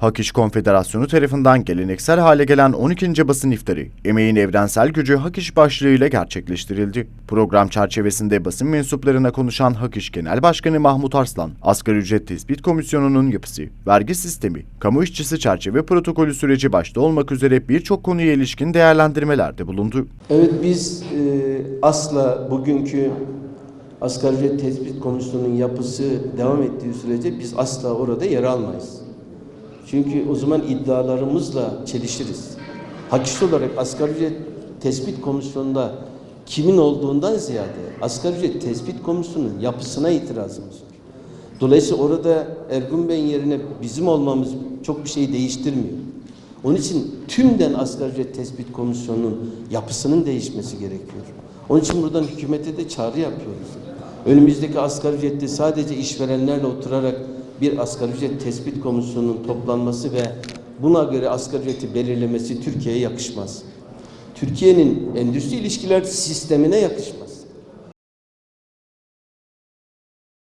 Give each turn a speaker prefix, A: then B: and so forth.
A: Hak İş Konfederasyonu tarafından geleneksel hale gelen 12. basın iftarı, emeğin evrensel gücü Hak İş başlığıyla gerçekleştirildi. Program çerçevesinde basın mensuplarına konuşan Hak İş Genel Başkanı Mahmut Arslan, Asgari Ücret Tespit Komisyonu'nun yapısı, vergi sistemi, kamu işçisi çerçeve protokolü süreci başta olmak üzere birçok konuya ilişkin değerlendirmelerde bulundu.
B: Evet biz e, asla bugünkü asgari ücret tespit komisyonunun yapısı devam ettiği sürece biz asla orada yer almayız. Çünkü o zaman iddialarımızla çelişiriz. Hakiki olarak asgari ücret tespit komisyonunda kimin olduğundan ziyade asgari ücret tespit komisyonunun yapısına itirazımız var. Dolayısıyla orada Ergun Bey'in yerine bizim olmamız çok bir şey değiştirmiyor. Onun için tümden asgari ücret tespit komisyonunun yapısının değişmesi gerekiyor. Onun için buradan hükümete de çağrı yapıyoruz. Önümüzdeki asgari ücrette sadece işverenlerle oturarak bir asgari ücret tespit komisyonunun toplanması ve buna göre asgari ücreti belirlemesi Türkiye'ye yakışmaz. Türkiye'nin endüstri ilişkiler sistemine yakışmaz.